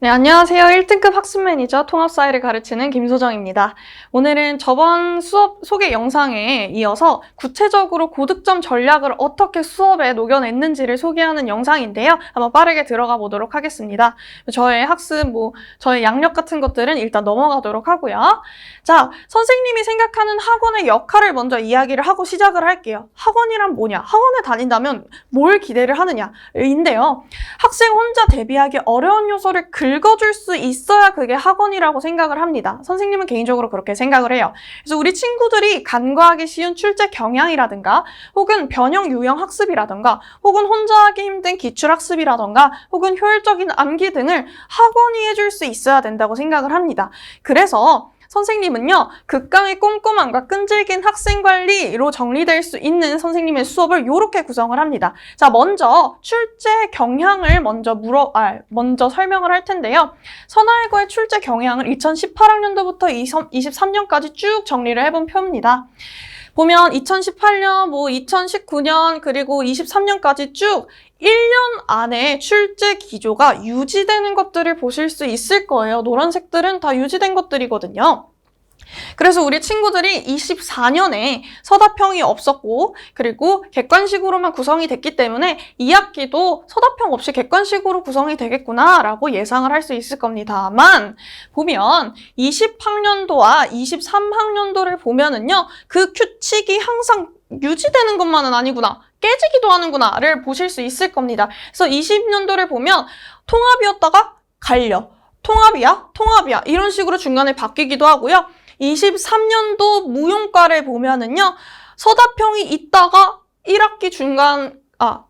네, 안녕하세요. 1등급 학습 매니저 통합사회를 가르치는 김소정입니다. 오늘은 저번 수업 소개 영상에 이어서 구체적으로 고득점 전략을 어떻게 수업에 녹여냈는지를 소개하는 영상인데요. 한번 빠르게 들어가 보도록 하겠습니다. 저의 학습, 뭐, 저의 양력 같은 것들은 일단 넘어가도록 하고요. 자, 선생님이 생각하는 학원의 역할을 먼저 이야기를 하고 시작을 할게요. 학원이란 뭐냐? 학원에 다닌다면 뭘 기대를 하느냐? 인데요. 학생 혼자 대비하기 어려운 요소를 긁어줄 수 있어야 그게 학원이라고 생각을 합니다. 선생님은 개인적으로 그렇게 생각을 해요. 그래서 우리 친구들이 간과하기 쉬운 출제 경향이라든가 혹은 변형 유형 학습이라든가 혹은 혼자 하기 힘든 기출 학습이라든가 혹은 효율적인 암기 등을 학원이 해줄 수 있어야 된다고 생각을 합니다. 그래서 선생님은요, 극강의 꼼꼼함과 끈질긴 학생 관리로 정리될 수 있는 선생님의 수업을 이렇게 구성을 합니다. 자, 먼저 출제 경향을 먼저 물어, 아, 먼저 설명을 할 텐데요. 선화일고의 출제 경향을 2018학년도부터 23년까지 쭉 정리를 해본 표입니다. 보면 2018년, 뭐 2019년, 그리고 23년까지 쭉 1년 안에 출제 기조가 유지되는 것들을 보실 수 있을 거예요. 노란색들은 다 유지된 것들이거든요. 그래서 우리 친구들이 24년에 서답형이 없었고 그리고 객관식으로만 구성이 됐기 때문에 2학기도 서답형 없이 객관식으로 구성이 되겠구나 라고 예상을 할 수 있을 겁니다만 보면 20학년도와 23학년도를 보면은요 그 규칙이 항상 유지되는 것만은 아니구나 깨지기도 하는구나를 보실 수 있을 겁니다. 그래서 20년도를 보면 통합이었다가 갈려 통합이야? 통합이야. 이런 식으로 중간에 바뀌기도 하고요. 23년도 무용과를 보면은요, 서답형이 있다가 1학기 중간, 아,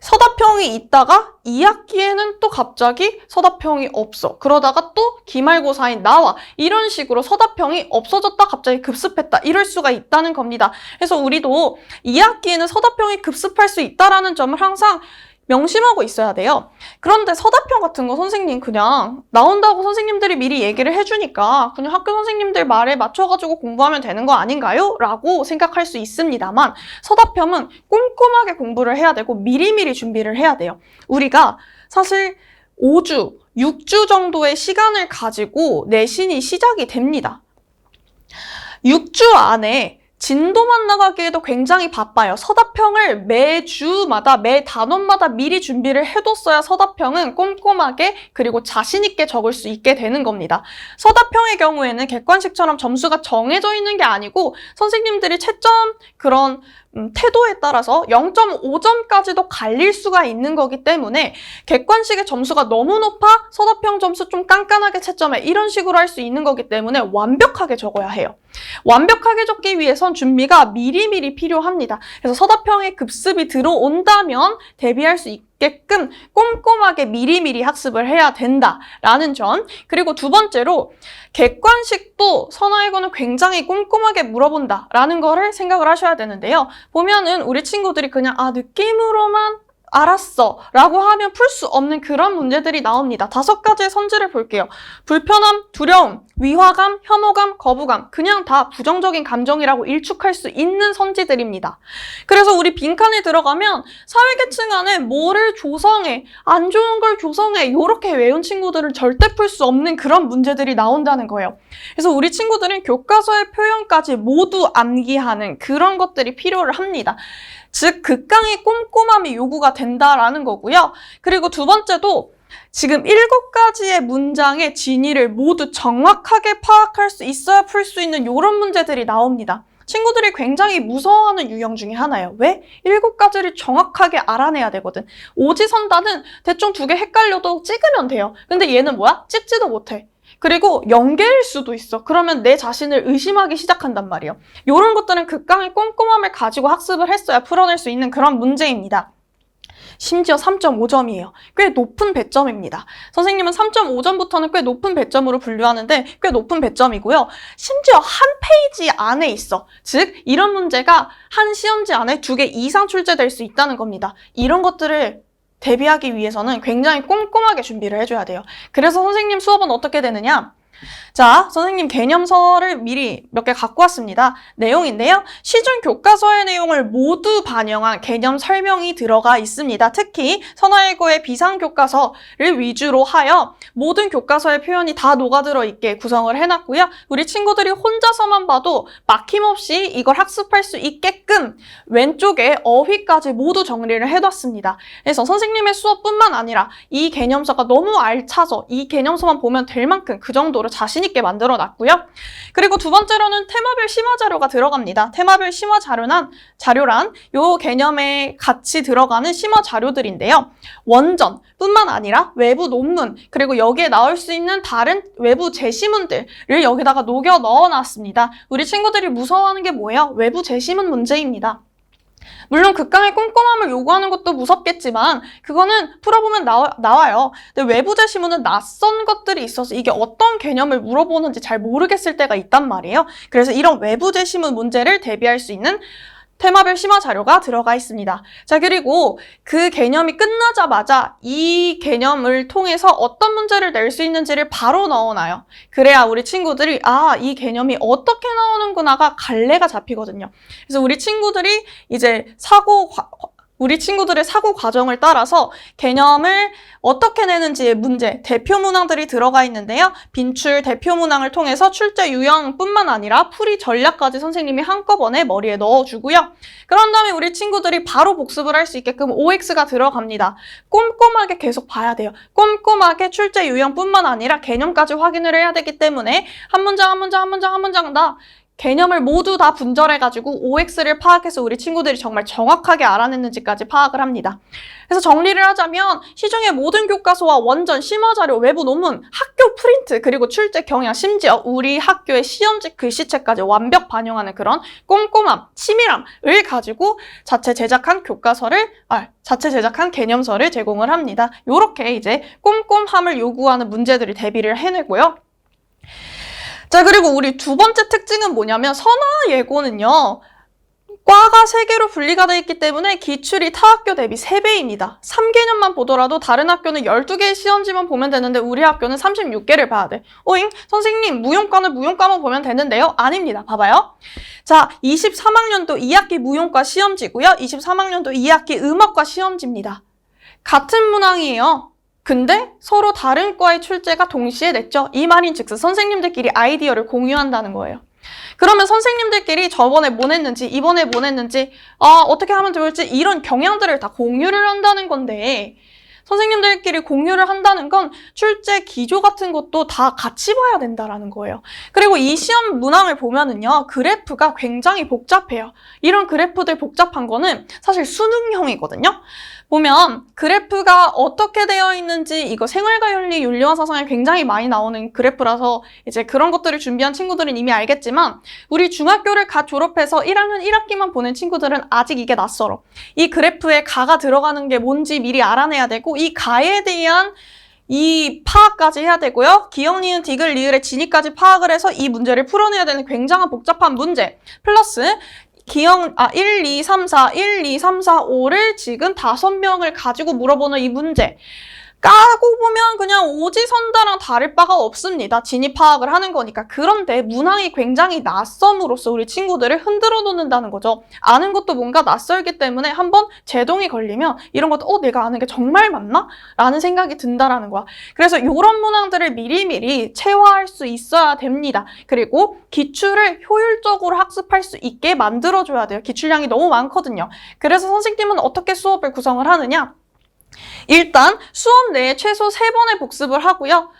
서답형이 있다가 2학기에는 또 갑자기 서답형이 없어. 그러다가 또 기말고사에 나와. 이런 식으로 서답형이 없어졌다 갑자기 급습했다. 이럴 수가 있다는 겁니다. 그래서 우리도 2학기에는 서답형이 급습할 수 있다라는 점을 항상 명심하고 있어야 돼요. 그런데 서답형 같은 거 선생님 그냥 나온다고 선생님들이 미리 얘기를 해주니까 그냥 학교 선생님들 말에 맞춰가지고 공부하면 되는 거 아닌가요? 라고 생각할 수 있습니다만 서답형은 꼼꼼하게 공부를 해야 되고 미리미리 준비를 해야 돼요. 우리가 사실 5주, 6주 정도의 시간을 가지고 내신이 시작이 됩니다. 6주 안에 진도만 나가기에도 굉장히 바빠요. 서답형을 매주마다 매 단원마다 미리 준비를 해뒀어야 서답형은 꼼꼼하게 그리고 자신 있게 적을 수 있게 되는 겁니다. 서답형의 경우에는 객관식처럼 점수가 정해져 있는 게 아니고 선생님들이 채점 그런 음, 태도에 따라서 0.5점까지도 갈릴 수가 있는 거기 때문에 객관식의 점수가 너무 높아 서답형 점수 좀 깐깐하게 채점해 이런 식으로 할 수 있는 거기 때문에 완벽하게 적어야 해요. 완벽하게 적기 위해선 준비가 미리미리 필요합니다. 그래서 서답형의 급습이 들어온다면 대비할 수 있, 게끔 꼼꼼하게 미리미리 학습을 해야 된다라는 점. 그리고 두 번째로 객관식도 선화이고는 굉장히 꼼꼼하게 물어본다라는 거를 생각을 하셔야 되는데요. 보면은 우리 친구들이 그냥 아 느낌으로만 알았어 라고 하면 풀 수 없는 그런 문제들이 나옵니다. 다섯 가지의 선지를 볼게요. 불편함, 두려움, 위화감, 혐오감, 거부감 그냥 다 부정적인 감정이라고 일축할 수 있는 선지들입니다. 그래서 우리 빈칸에 들어가면 사회계층 안에 뭐를 조성해, 안 좋은 걸 조성해 이렇게 외운 친구들은 절대 풀 수 없는 그런 문제들이 나온다는 거예요. 그래서 우리 친구들은 교과서의 표현까지 모두 암기하는 그런 것들이 필요를 합니다. 즉 극강의 꼼꼼함이 요구가 된다라는 거고요. 그리고 두 번째도 지금 일곱 가지의 문장의 진위를 모두 정확하게 파악할 수 있어야 풀 수 있는 이런 문제들이 나옵니다. 친구들이 굉장히 무서워하는 유형 중에 하나예요. 왜? 일곱 가지를 정확하게 알아내야 되거든. 오지선다는 대충 두 개 헷갈려도 찍으면 돼요. 근데 얘는 뭐야? 찍지도 못해. 그리고 연계일 수도 있어. 그러면 내 자신을 의심하기 시작한단 말이에요. 이런 것들은 극강의 꼼꼼함을 가지고 학습을 했어야 풀어낼 수 있는 그런 문제입니다. 심지어 3.5점이에요. 꽤 높은 배점입니다. 선생님은 3.5점부터는 꽤 높은 배점으로 분류하는데 꽤 높은 배점이고요. 심지어 한 페이지 안에 있어. 즉 이런 문제가 한 시험지 안에 두 개 이상 출제될 수 있다는 겁니다. 이런 것들을 대비하기 위해서는 굉장히 꼼꼼하게 준비를 해줘야 돼요. 그래서 선생님 수업은 어떻게 되느냐? 자, 선생님 개념서를 미리 몇 개 갖고 왔습니다. 내용인데요. 시중 교과서의 내용을 모두 반영한 개념 설명이 들어가 있습니다. 특히 선화일고의 비상교과서를 위주로 하여 모든 교과서의 표현이 다 녹아들어 있게 구성을 해놨고요. 우리 친구들이 혼자서만 봐도 막힘없이 이걸 학습할 수 있게끔 왼쪽에 어휘까지 모두 정리를 해뒀습니다. 그래서 선생님의 수업뿐만 아니라 이 개념서가 너무 알차서 이 개념서만 보면 될 만큼 그 정도로 자신 있게 만들어 놨고요. 그리고 두 번째로는 테마별 심화 자료가 들어갑니다. 테마별 심화 자료란 자료란 요 개념에 같이 들어가는 심화 자료들인데요. 원전 뿐만 아니라 외부 논문 그리고 여기에 나올 수 있는 다른 외부 제시문들을 여기다가 녹여 넣어 놨습니다. 우리 친구들이 무서워하는 게 뭐예요? 외부 제시문 문제입니다. 물론 극강의 꼼꼼함을 요구하는 것도 무섭겠지만 그거는 풀어보면 나와, 나와요. 근데 외부 제시문은 낯선 것들이 있어서 이게 어떤 개념을 물어보는지 잘 모르겠을 때가 있단 말이에요. 그래서 이런 외부 제시문 문제를 대비할 수 있는 테마별 심화 자료가 들어가 있습니다. 자, 그리고 그 개념이 끝나자마자 이 개념을 통해서 어떤 문제를 낼 수 있는지를 바로 넣어놔요. 그래야 우리 친구들이 아, 이 개념이 어떻게 나오는구나가 갈래가 잡히거든요. 그래서 우리 친구들이 이제 사고, 과- 우리 친구들의 사고 과정을 따라서 개념을 어떻게 내는지의 문제, 대표 문항들이 들어가 있는데요. 빈출 대표 문항을 통해서 출제 유형뿐만 아니라 풀이 전략까지 선생님이 한꺼번에 머리에 넣어주고요. 그런 다음에 우리 친구들이 바로 복습을 할 수 있게끔 OX가 들어갑니다. 꼼꼼하게 계속 봐야 돼요. 꼼꼼하게 출제 유형뿐만 아니라 개념까지 확인을 해야 되기 때문에 한 문장 한 문장 한 문장 한 문장 다 개념을 모두 다 분절해가지고 OX를 파악해서 우리 친구들이 정말 정확하게 알아냈는지까지 파악을 합니다. 그래서 정리를 하자면 시중의 모든 교과서와 원전, 심화 자료, 외부 논문, 학교 프린트, 그리고 출제 경향, 심지어 우리 학교의 시험지 글씨체까지 완벽 반영하는 그런 꼼꼼함, 치밀함을 가지고 자체 제작한 교과서를, 아, 자체 제작한 개념서를 제공을 합니다. 요렇게 이제 꼼꼼함을 요구하는 문제들이 대비를 해내고요. 자, 그리고 우리 두 번째 특징은 뭐냐면 선화 예고는요. 과가 세개로 분리가 되어 있기 때문에 기출이 타 학교 대비 3배입니다. 3개년만 보더라도 다른 학교는 12개의 시험지만 보면 되는데 우리 학교는 36개를 봐야 돼. 오잉? 선생님, 무용과는 무용과만 보면 되는데요? 아닙니다. 봐봐요. 자, 23학년도 2학기 무용과 시험지고요. 23학년도 2학기 음악과 시험지입니다. 같은 문항이에요. 근데 서로 다른 과의 출제가 동시에 냈죠. 이 말인 즉슨 선생님들끼리 아이디어를 공유한다는 거예요. 그러면 선생님들끼리 저번에 뭐 냈는지, 이번에 뭐 냈는지, 아, 어떻게 하면 좋을지 이런 경향들을 다 공유를 한다는 건데, 선생님들끼리 공유를 한다는 건 출제 기조 같은 것도 다 같이 봐야 된다라는 거예요. 그리고 이 시험 문항을 보면은요, 그래프가 굉장히 복잡해요. 이런 그래프들 복잡한 거는 사실 수능형이거든요. 보면 그래프가 어떻게 되어 있는지 이거 생활과 윤리, 윤리와 사상에 굉장히 많이 나오는 그래프라서 이제 그런 것들을 준비한 친구들은 이미 알겠지만 우리 중학교를 갓 졸업해서 1학년 1학기만 보낸 친구들은 아직 이게 낯설어. 이 그래프에 가가 들어가는 게 뭔지 미리 알아내야 되고 이 가에 대한 이 파악까지 해야 되고요. 기억, 니은, 디귿, 리을의 진위까지 파악을 해서 이 문제를 풀어내야 되는 굉장한 복잡한 문제. 플러스 기억, 아, 1, 2, 3, 4, 1, 2, 3, 4, 5를 지금 다섯 명을 가지고 물어보는 이 문제. 까고 보면 그냥 오지선다랑 다를 바가 없습니다. 진입 파악을 하는 거니까. 그런데 문항이 굉장히 낯섦으로써 우리 친구들을 흔들어 놓는다는 거죠. 아는 것도 뭔가 낯설기 때문에 한번 제동이 걸리면 이런 것도 어 내가 아는 게 정말 맞나? 라는 생각이 든다라는 거야. 그래서 이런 문항들을 미리미리 체화할 수 있어야 됩니다. 그리고 기출을 효율적으로 학습할 수 있게 만들어줘야 돼요. 기출량이 너무 많거든요. 그래서 선생님은 어떻게 수업을 구성을 하느냐? 일단 수업 내에 최소 3번의 복습을 하고요.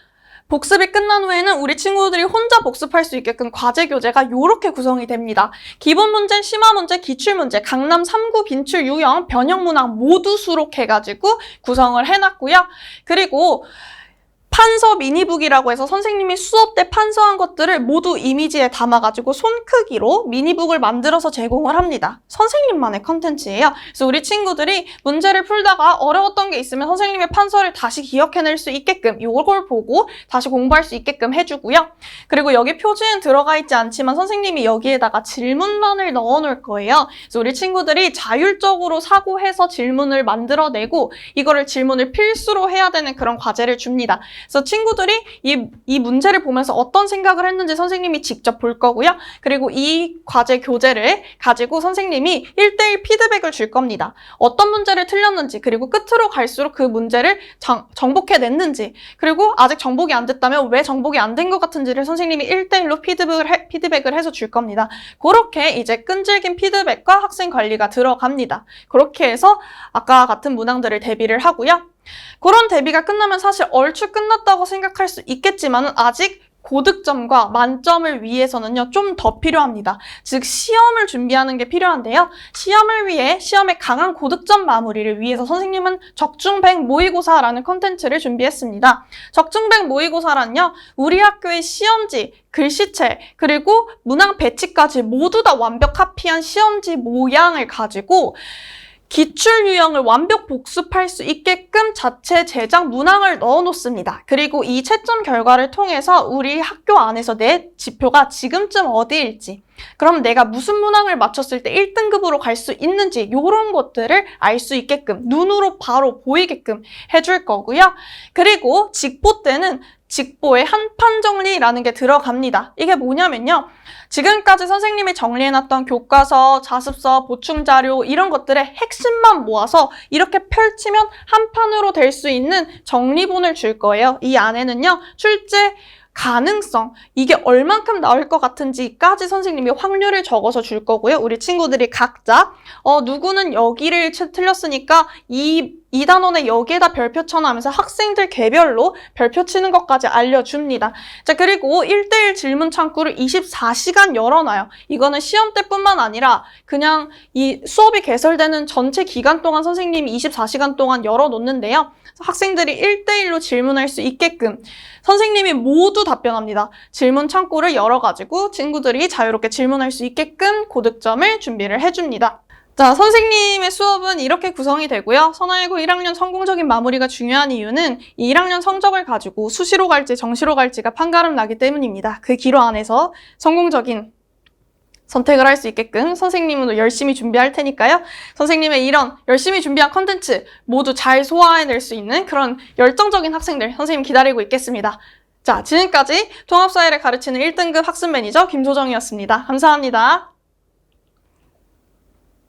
복습이 끝난 후에는 우리 친구들이 혼자 복습할 수 있게끔 과제 교재가 이렇게 구성이 됩니다. 기본 문제, 심화 문제, 기출 문제, 강남 3구 빈출 유형, 변형 문항 모두 수록해가지고 구성을 해놨고요. 그리고 판서 미니북이라고 해서 선생님이 수업 때 판서한 것들을 모두 이미지에 담아가지고 손 크기로 미니북을 만들어서 제공을 합니다. 선생님만의 컨텐츠예요. 그래서 우리 친구들이 문제를 풀다가 어려웠던 게 있으면 선생님의 판서를 다시 기억해낼 수 있게끔 이걸 보고 다시 공부할 수 있게끔 해주고요. 그리고 여기 표지엔 들어가 있지 않지만 선생님이 여기에다가 질문란을 넣어놓을 거예요. 그래서 우리 친구들이 자율적으로 사고해서 질문을 만들어내고 이거를 질문을 필수로 해야 되는 그런 과제를 줍니다. 그래서 친구들이 이, 이 문제를 보면서 어떤 생각을 했는지 선생님이 직접 볼 거고요. 그리고 이 과제 교재를 가지고 선생님이 1대1 피드백을 줄 겁니다. 어떤 문제를 틀렸는지, 그리고 끝으로 갈수록 그 문제를 정, 정복해냈는지, 그리고 아직 정복이 안 됐다면 왜 정복이 안 된 것 같은지를 선생님이 1대1로 피드백을, 해, 피드백을 해서 줄 겁니다. 그렇게 이제 끈질긴 피드백과 학생 관리가 들어갑니다. 그렇게 해서 아까 같은 문항들을 대비를 하고요. 그런 대비가 끝나면 사실 얼추 끝났다고 생각할 수 있겠지만 아직 고득점과 만점을 위해서는요, 좀 더 필요합니다. 즉, 시험을 준비하는 게 필요한데요. 시험을 위해 시험의 강한 고득점 마무리를 위해서 선생님은 적중백 모의고사라는 컨텐츠를 준비했습니다. 적중백 모의고사란요, 우리 학교의 시험지, 글씨체, 그리고 문항 배치까지 모두 다 완벽 카피한 시험지 모양을 가지고 기출 유형을 완벽 복습할 수 있게끔 자체 제작 문항을 넣어 놓습니다. 그리고 이 채점 결과를 통해서 우리 학교 안에서 내 지표가 지금쯤 어디일지, 그럼 내가 무슨 문항을 맞췄을 때 1등급으로 갈 수 있는지 이런 것들을 알 수 있게끔 눈으로 바로 보이게끔 해줄 거고요. 그리고 직보 때는 직보의 한판 정리라는 게 들어갑니다. 이게 뭐냐면요. 지금까지 선생님이 정리해놨던 교과서, 자습서, 보충 자료 이런 것들의 핵심만 모아서 이렇게 펼치면 한 판으로 될 수 있는 정리본을 줄 거예요. 이 안에는요, 출제 가능성, 이게 얼만큼 나올 것 같은지까지 선생님이 확률을 적어서 줄 거고요. 우리 친구들이 각자, 어, 누구는 여기를 치- 틀렸으니까 이, 이 단원에 여기에다 별표 쳐놔면서 학생들 개별로 별표 치는 것까지 알려줍니다. 자, 그리고 1대1 질문 창구를 24시간 열어놔요. 이거는 시험 때뿐만 아니라 그냥 이 수업이 개설되는 전체 기간 동안 선생님이 24시간 동안 열어놓는데요. 학생들이 1대1로 질문할 수 있게끔 선생님이 모두 답변합니다. 질문 창구를 열어가지고 친구들이 자유롭게 질문할 수 있게끔 고득점을 준비를 해줍니다. 자, 선생님의 수업은 이렇게 구성이 되고요. 선화이고 1학년 성공적인 마무리가 중요한 이유는 이 1학년 성적을 가지고 수시로 갈지 정시로 갈지가 판가름 나기 때문입니다. 그 기로 안에서 성공적인 선택을 할 수 있게끔 선생님은 열심히 준비할 테니까요. 선생님의 이런 열심히 준비한 컨텐츠 모두 잘 소화해낼 수 있는 그런 열정적인 학생들 선생님 기다리고 있겠습니다. 자, 지금까지 통합사회를 가르치는 1등급 학습 매니저 김소정이었습니다. 감사합니다.